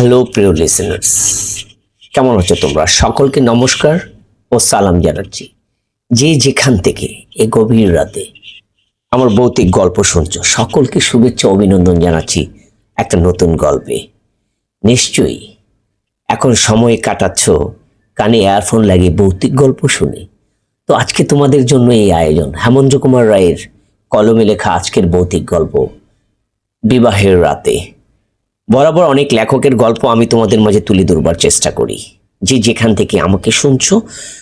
Hello প্রিয় listeners কেমন আছো তোমরা? সকলকে নমস্কার ও সালাম জানাচ্ছি। যে যেখান থেকে এ গভীর রাতে আমার ভৌতিক গল্প শুনছো, সকলকে শুভেচ্ছা অভিনন্দন জানাচ্ছি একটা নতুন গল্পে। নিশ্চয়ই এখন সময় কাটাচ্ছ, কানে ইয়ারফোন লাগিয়ে ভৌতিক গল্প শুনে। তো আজকে তোমাদের জন্য এই আয়োজন, হেমন্ত কুমার রায়ের কলমে লেখা আজকের ভৌতিক গল্প, বিবাহের রাতে। বরাবর অনেক লেখকের গল্প আমি তোমাদের মাঝে তুলে ধরবার চেষ্টা করি। যে যেখান থেকে আমাকে শুনছো,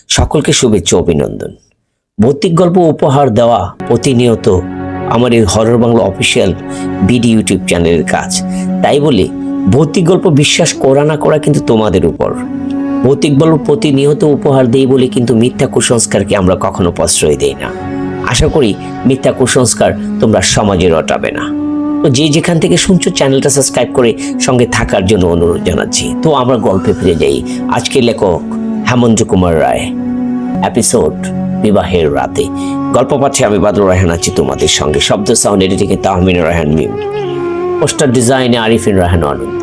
সকলকে শুভেচ্ছা অভিনন্দন। ভৌতিক গল্প উপহার দেওয়া প্রতিনিয়ত আমার এই horror Bangla official BD YouTube চ্যানেলের কাজ। তাই বলে ভৌতিক গল্প বিশ্বাস করা না করা কিন্তু তোমাদের উপর। ভৌতিক গল্প প্রতিনিয়ত উপহার দেই বলে কিন্তু মিথ্যা কুসংস্কারকে আমরা কখনো প্রশ্রয় দেই না। আশা করি মিথ্যা কুসংস্কার তোমরা সমাজে রটাবে না। তো যে যেখান থেকে শুনছো, চ্যানেলটা সাবস্ক্রাইব করে সঙ্গে থাকার জন্য অনুরোধ জানাচ্ছি। তো আমরা গল্পে ফিরে যাই আজকের লেখক হেমন্ত কুমার রায় এপিসোড বিবাহের রাতে। গল্প পাঠে আমি বাদল রায়হান আছি তোমাদের সঙ্গে। শব্দ সাউন্ড এডিটিংয়ে তাহমিন রায়হান মিম। পোস্টার ডিজাইনে আরিফিন রায়হান অনন্ত।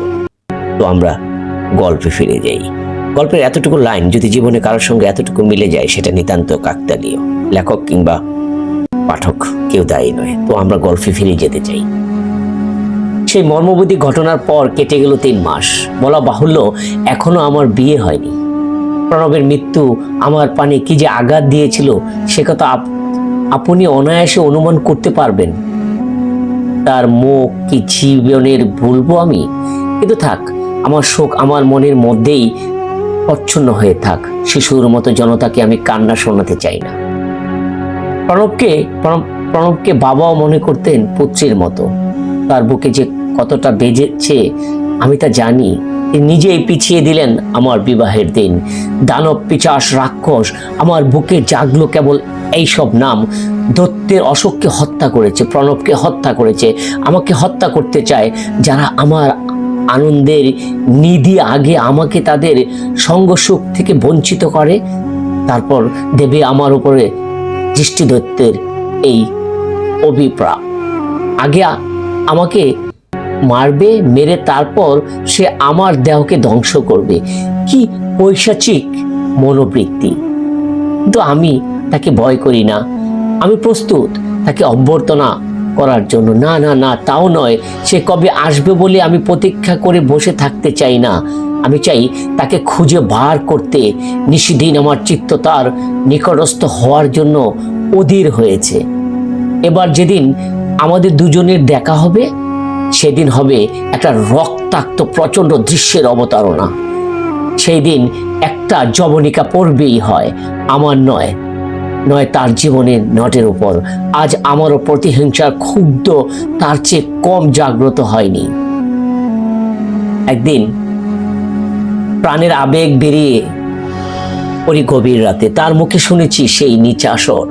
তো আমরা গল্পে ফিরে যাই। গল্পের এতটুকু লাইন যদি জীবনে কারোর সঙ্গে এতটুকু মিলে যায়, সেটা নিতান্ত কাকতালীয়। লেখক কিংবা পাঠক কেউ দায়ী নয়। তো আমরা গল্পে ফিরে যেতে চাই। সেই মর্মবোধী ঘটনার পর কেটে গেল তিন মাস। বলা বাহুল্য, এখনও আমার বিয়ে হয়নি। প্রণবের মৃত্যু আমার পানে কি যে আঘাত দিয়েছিল, সে কথা আপ- আপনি অনায়াসে অনুমান করতে পারবেন। তার মুখ কি জীবনের ভুলবো আমি? কিন্তু থাক, আমার শোক আমার মনের মধ্যেই অচ্ছন্ন হয়ে থাক। শিশুর মতো জনতাকে আমি কান্না শোনাতে চাই না। প্রণবকে, প্রণব- প্রণবকে বাবাও মনে করতেন পুত্রের মতো। তার বুকে যে কতটা বেজেছে, আমি তা জানি। নিজেই পিছিয়ে দিলেন আমার বিবাহের দিন। দানব পিচাস রাক্ষস, আমার বুকে জাগলো কেবল এইসব নাম। দত্তের অশোককে হত্যা করেছে, প্রণবকে হত্যা করেছে, আমাকে হত্যা করতে চায়। যারা আমার আনন্দের নিধি আগে আমাকে তাদের সঙ্গ সুখ থেকে বঞ্চিত করে, তারপর দেবে আমার উপরে দৃষ্টি দত্তের এই অভিপ্রায় আগে আমাকে মারবে, মেরে তারপর সে আমার দেহকে ধ্বংস করবে। কি পৈশাচিক মনোবৃত্তি। কিন্তু আমি তাকে ভয় করি না। আমি প্রস্তুত তাকে অভ্যর্থনা করার জন্য। না না না, তাও নয়। সে কবে আসবে বলে আমি প্রতীক্ষা করে বসে থাকতে চাই না। আমি চাই তাকে খুঁজে বার করতে। নিশিদিন আমার চিত্ত তার নিকটস্থ হওয়ার জন্য অধীর হয়েছে। এবার যেদিন আমাদের দুজনের দেখা হবে সেদিন হবে একটা রক্তাক্ত প্রচণ্ড দৃশ্যের অবতারণা। সেই দিন একটা জবনিকা পড়বেই হয়, আমার নয় নয় তার জীবনের নটের উপর। আজ আমারও প্রতিহিংসার ক্ষুব্ধ, তার চেয়ে কম জাগ্রত হয়নি। একদিন প্রাণের আবেগ বেরিয়ে ওই গভীর রাতে তার মুখে শুনেছি সেই নিচাসর।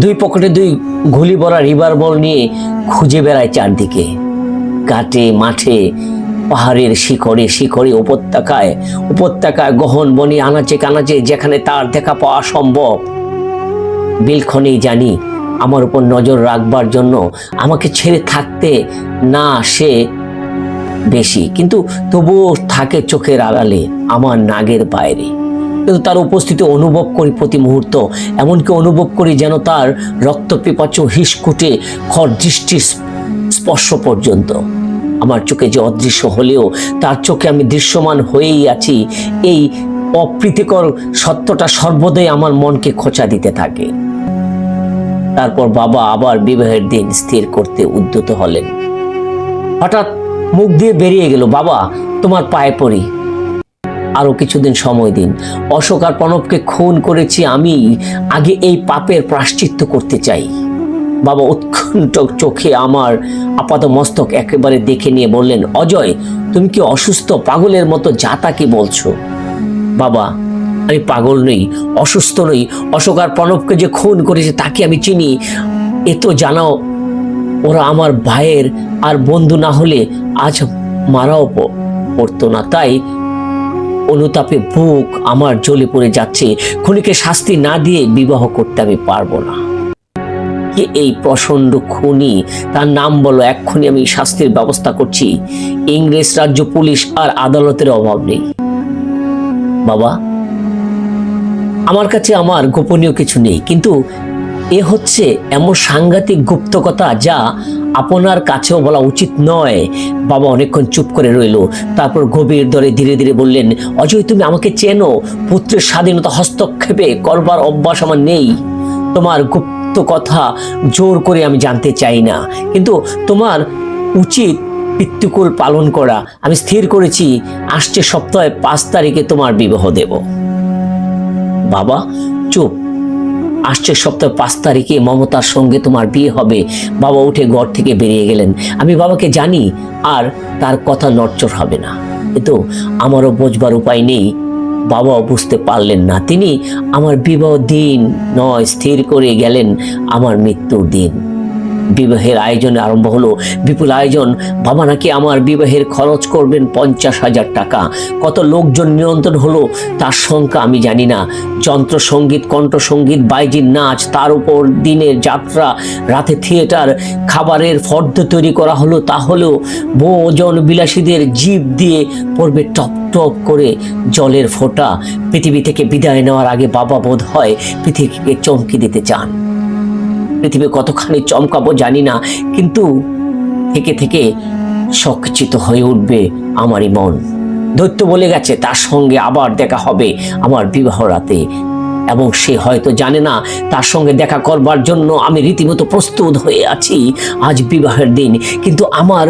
দুই পকেটে দুই গুলি ভরা রিভার বল নিয়ে খুঁজে বেড়ায় চারদিকে। ঘাটে, মাঠে, পাহাড়ের শিখরে শিখরে উপত্যকায় উপত্যকায় গহন বনি আনাচে কানাচে যেখানে তার দেখা পাওয়া সম্ভব। বিলক্ষণেই জানি, আমার উপর নজর রাখবার জন্য আমাকে ছেড়ে থাকতে না সে বেশি, কিন্তু তবুও থাকে চোখের আড়ালে, আমার নাগের বাইরে। কিন্তু তার উপস্থিতি অনুভব করি প্রতি মুহূর্ত, এমনকি অনুভব করি যেন তার রক্ত পিপাচ হিসকুটে খর দৃষ্টি স্পর্শ পর্যন্ত। আমার চোখে যে অদৃশ্য হলেও তার চোখে আমি দৃশ্যমান হয়েই আছি, এই অপ্রীতিকর সত্যটা সর্বদাই আমার মনকে খোঁচা দিতে থাকে। তারপর বাবা আবার বিবাহের দিন স্থির করতে উদ্যত হলেন। হঠাৎ মুখ দিয়ে বেরিয়ে গেল, বাবা, তোমার পায়ে পড়ি। আরও কিছুদিন সময় দিন। অশোক আর প্রণবকে খুন করেছি আমি। আগে এই পাপের প্রাশ্চিত্য করতে চাই। বাবা উৎকণ্ঠ চোখে আমার আপাত মস্তক একেবারে দেখে নিয়ে বললেন, অজয়, তুমি কি অসুস্থ? পাগলের মতো যাতা কি বলছো? বাবা, আমি পাগল নই, অসুস্থ নই। অশোক আর প্রণবকে যে খুন করেছে তাকে আমি চিনি। এ তো জানাও, ওরা আমার ভাইয়ের আর বন্ধু না হলে আজ মারাও পড়তো না। তাই অনুতাপে বুক আমার জ্বলে পড়ে যাচ্ছে। খুনিকে শাস্তি না দিয়ে বিবাহ করতে আমি পারব না। কে এই প্রচণ্ড খুনি, তার নাম বলো, এক্ষুনি আমি শাস্তির ব্যবস্থা করছি। ইংরেজ রাজ্য, পুলিশ আর আদালতের অভাব নেই। বাবা, আমার কাছে আমার গোপনীয় কিছু নেই, কিন্তু এ হচ্ছে এমন সাংঘাতিক গুপ্তকথা যা আপনার কাছেও বলা উচিত নয়। বাবা অনেকক্ষণ চুপ করে রইল, তারপর গভীর দরে ধীরে ধীরে বললেন, অজয়, তুমি আমাকে চেনো, পুত্রের স্বাধীনতা হস্তক্ষেপে করবার অভ্যাস আমার নেই। তোমার গুপ্ত কথা জোর করে আমি জানতে চাই না। কিন্তু তোমার উচিত পিতৃকুল পালন করা। আমি স্থির করেছি, আসছে সপ্তাহে পাঁচ তারিখে তোমার বিবাহ দেব। বাবা, চুপ। আসছে সপ্তাহে পাঁচ তারিখে মমতার সঙ্গে তোমার বিয়ে হবে। বাবা উঠে ঘর থেকে বেরিয়ে গেলেন। আমি বাবাকে জানি, আর তার কথা নড়চড় হবে না। কিন্তু আমারও বোঝবার উপায় নেই। বাবাও বুঝতে পারলেন না। তিনি আমার বিবাহ দিন নয়, স্থির করে গেলেন আমার মৃত্যুর দিন। বিবাহের আয়োজনে আরম্ভ হলো বিপুল আয়োজন। বাবা নাকি আমার বিবাহের খরচ করবেন পঞ্চাশ হাজার টাকা। কত লোকজন নিয়ন্ত্রণ হলো তার সংখ্যা আমি জানি না। যন্ত্র সংগীত কণ্ঠসঙ্গীত বাইজির নাচ, তার উপর দিনের যাত্রা, রাতে থিয়েটার, খাবারের ফর্দ তৈরি করা হলো। তাহলেও বহুজন বিলাসীদের জীব দিয়ে পড়বে টপ টপ করে জলের ফোঁটা পৃথিবী থেকে বিদায় নেওয়ার আগে বাবা বোধ হয় পৃথিবীকে চমকে দিতে চান। পৃথিবী কতখানি চমকাবো জানি না, কিন্তু থেকে থেকে সচিত হয়ে উঠবে আমারই মন। দৈত্য বলে গেছে, তার সঙ্গে আবার দেখা হবে আমার বিবাহ রাতে। এবং সে হয়তো জানে না, তার সঙ্গে দেখা করবার জন্য আমি রীতিমতো প্রস্তুত হয়ে আছি আজ বিবাহের দিন। কিন্তু আমার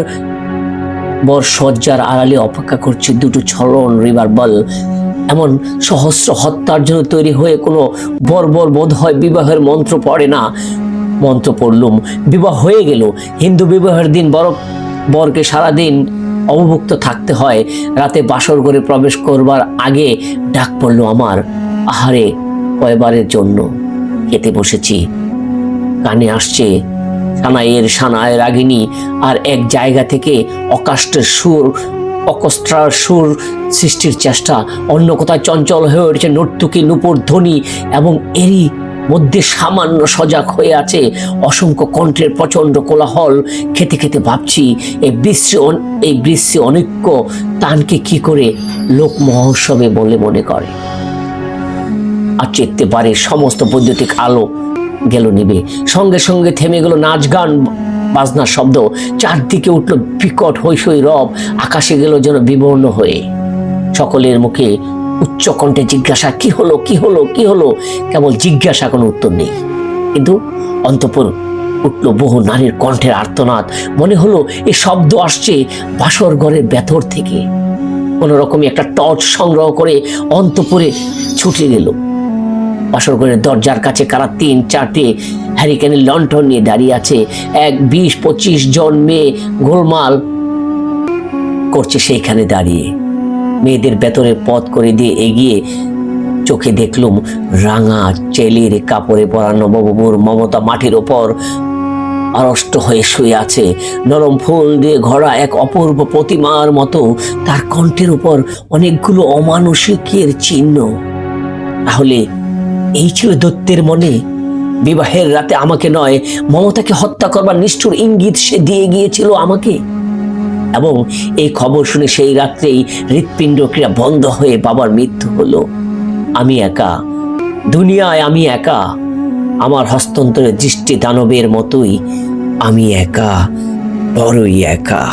বর সজ্জার আড়ালে অপেক্ষা করছে দুটো ছলন রিভার বল। এমন সহস্র হত্যার জন্য তৈরি হয়ে কোনো বর্বর বোধ হয় বিবাহের মন্ত্র পড়ে না। মন্ত্র পড়লুম, বিবাহ হয়ে গেল। হিন্দু বিবাহের দিন বড় বরকে সারাদিন অবভুক্ত থাকতে হয়। রাতে বাসর করে প্রবেশ করবার আগে ডাক পড়ল আমার, আহারে, কয়বারের জন্য? খেতে বসেছি। কানে আসছে সানাইয়ের সানায় রাগিনী আর এক জায়গা থেকে অকাষ্টের সুর, অকস্ট্রার সুর সৃষ্টির চেষ্টা। অন্য কোথায় চঞ্চল হয়ে উঠেছে নর্তুকি নুপুর ধ্বনি এবং এরই মধ্যে সামান্য সজাগ হয়ে আছে অসংখ্য কণ্ঠের প্রচণ্ড কোলাহল। খেতে খেতে ভাবছি, এই বিশ্ব এই বিশ্বে অনৈক্য তানকে কি করে লোক মহোৎসবে বলে মনে করে? আর চেতে পারে সমস্ত বৈদ্যুতিক আলো গেল নিবে। সঙ্গে সঙ্গে থেমে গেল নাচ গান, বাজনার শব্দ। চারদিকে উঠল বিকট হৈসই রব আকাশে গেল যেন বিবর্ণ হয়ে। সকলের মুখে উচ্চ কণ্ঠে জিজ্ঞাসা, কি হলো কি হলো কি হলো? কেবল জিজ্ঞাসা কোনো উত্তর নেই। কিন্তু অন্তপুর উঠল বহু নারীর কণ্ঠের আর্তনাদ। মনে হলো এ শব্দ আসছে বাসর ঘরের ভেতর থেকে। কোনো রকমই একটা টর্চ সংগ্রহ করে অন্তপুরে ছুটে গেল। বাসর দরজার কাছে কারা তিন চারটে হ্যারিকেনের লণ্ঠন নিয়ে দাঁড়িয়ে আছে। এক বিশ পঁচিশ জন মেয়ে গোলমাল করছে সেইখানে দাঁড়িয়ে। মেয়েদের ভেতরে পথ করে দিয়ে এগিয়ে চোখে দেখলুম রাঙা চেলির কাপড়ে পরা নববাবুর মমতা মাটির ওপর আড়ষ্ট হয়ে শুয়ে আছে। নরম ফুল দিয়ে ঘোরা এক অপূর্ব প্রতিমার মতো। তার কণ্ঠের উপর অনেকগুলো অমানসিকের চিহ্ন। তাহলে এই ছিল দত্তের মনে। বিবাহের রাতে আমাকে নয়, মমতাকে হত্যা করবার নিষ্ঠুর ইঙ্গিত সে দিয়ে গিয়েছিল আমাকে। এবং এই খবর শুনে সেই রাত্রেই হৃৎপিণ্ড ক্রিয়া বন্ধ হয়ে বাবার মৃত্যু হলো। আমি একা। দুনিয়ায় আমি একা। আমার হস্তান্তরের দৃষ্টি দানবের মতোই। আমি একা, বড়ই একা।